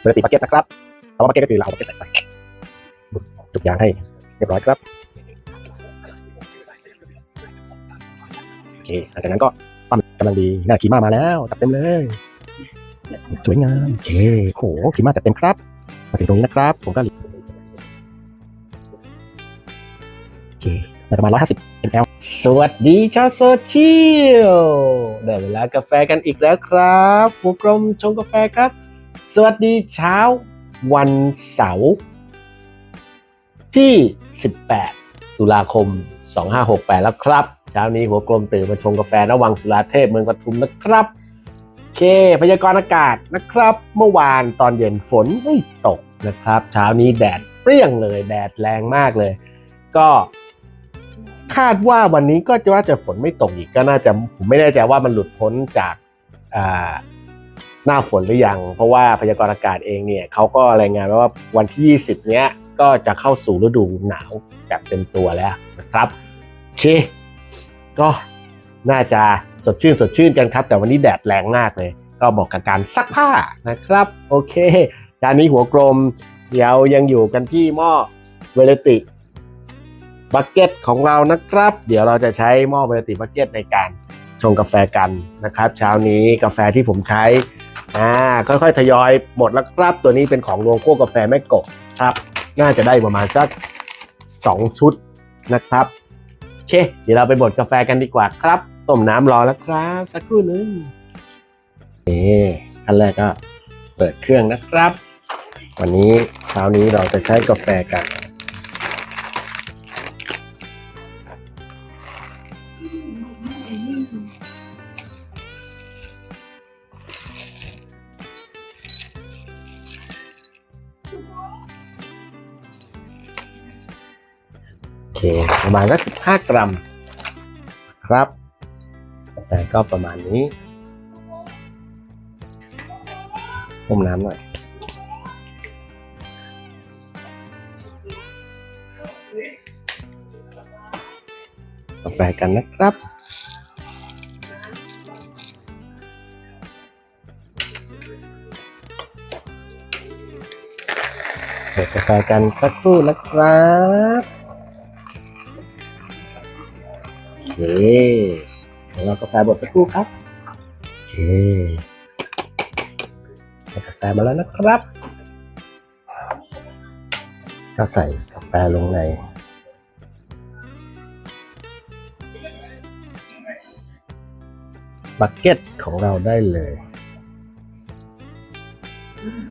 เบร์ติบักเก็ตนะครับคำว่าบักเก็ตก็คือเราเอาบักเก็ตใส่ไปจุกยางให้เรียบร้อยครับโอเคหลังจากนั้นก็ปั้มกำลังดีหน่าขีมามาแล้วจัดเต็มเลย สวยงามโอเคโหขีมาจัดเต็มครับ มาถึงตรงนี้นะครับ ผมก็โอเคประมาณ150 ml สวัสดีชาวโซเชียลได้เวลากาแฟกันอีกแล้วครับหัวกลมชงกาแฟครับ สวัสดีเช้าวันเสาร์ที่ 18 ตุลาคม 2568 แล้วครับ เช้านี้หัวกลมตื่นมาชงกาแฟระวังสุราเทพเมืองปทุมนะครับโอเค พยากรณ์อากาศนะครับ เมื่อวานตอนเย็นฝนไม่ตกนะครับ เช้านี้แดดเปรี้ยงเลย แดดแรงมากเลย ก็คาดว่าวันนี้ก็จะว่าจะฝนไม่ตกอีกก็น่าจะผมไม่แน่ใจว่ามันหลุดพ้นจากอ่า หน้าฝนหรือยัง เพราะว่าพยากรณ์อากาศเองเนี่ยเขาก็รายงานไว้ว่าวันที่ 20 เนี้ยก็จะเข้าสู่ฤดูหนาวแบบเต็มตัวแล้วนะครับโอเค ก็น่าจะสดชื่นสดชื่นกันครับ แต่วันนี้แดดแรงมากเลย ก็บอกกับการซักผ้านะครับ โอเคจานนี้หัวกลมเดี๋ยวยังอยู่กันที่หม้อเวลติบักเก็ตของเรานะครับ เดี๋ยวเราจะใช้หม้อเวลติบักเก็ตในการชงกาแฟกันนะครับ เช้านี้กาแฟที่ผมใช้ อ่าค่อยๆทยอยหมดแล้วครับตัวนี้เป็นของรวงคั่วกาแฟแม่กบครับ น่าจะได้ประมาณสักสองชุดนะครับโอเค เดี๋ยวเราไปบดกาแฟกันดีกว่าครับต้มน้ำรอแล้วครับ สักครู่หนึงนี่ขั้นแรกก็เปิดเครื่องนะครับ วันนี้เช้านี้เราจะใช้กาแฟกัน เคประมาณสักสิบห้ากรัมครับกาแฟก็ประมาณนี้ต้มน้ำหน่อยกาแฟกันนะครับเปิดกาแฟกันสักครู่นะครับ เคเดี๋ยวเรากาแฟบดสักครู่ครับโอเคกาแฟมาแล้วนะครับ ก็ใส่กาแฟลงในบักเก็ตของเราได้เลย